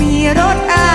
มีรถอา